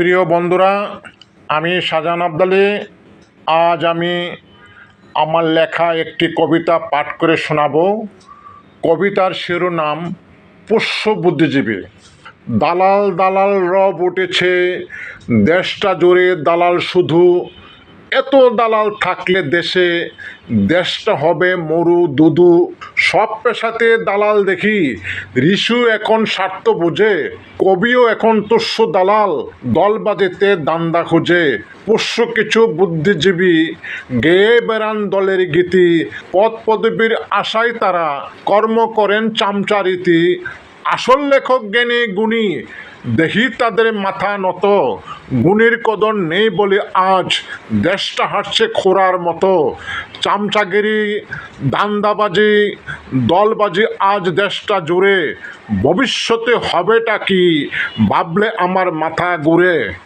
প্রিয় বন্ধুরা, আমি শাহজাহান আবদালি। আজ আমি আমার লেখা একটি কবিতা পাঠ করে শোনাব। কবিতার শিরোনাম, পোষ্য বুদ্ধিজীবী। দালাল দালাল রব উঠেছে, দেশটা জোরে দালাল শুধু এত দালাল থাকলে দেশে দেশটা হবে মরু, দুদু, সব পেশাতে দালাল দেখি। ঋষু এখন স্বার্থ বুঝে, কবিও এখন তুষ্য দালাল, দল বাজেতে দান্দা খুঁজে। পোষ্য কিছু বুদ্ধিজীবী, গেয়ে বেড়ান দলের গীতি, পদ পদবীর আশায় তারা কর্ম করেন চামচারিতি। আসল লেখক জ্ঞানী গুণী দেখি তাদের মাথা নত, গুণের কদর নেই বলে আজ দেশটা হাঁটছে খোরার মতো। চামচাগিরি, দান্দাবাজি, দলবাজি আজ দেশটা জুড়ে। ভবিষ্যতে হবেটা কি? ভাবলে আমার মাথা ঘুরে।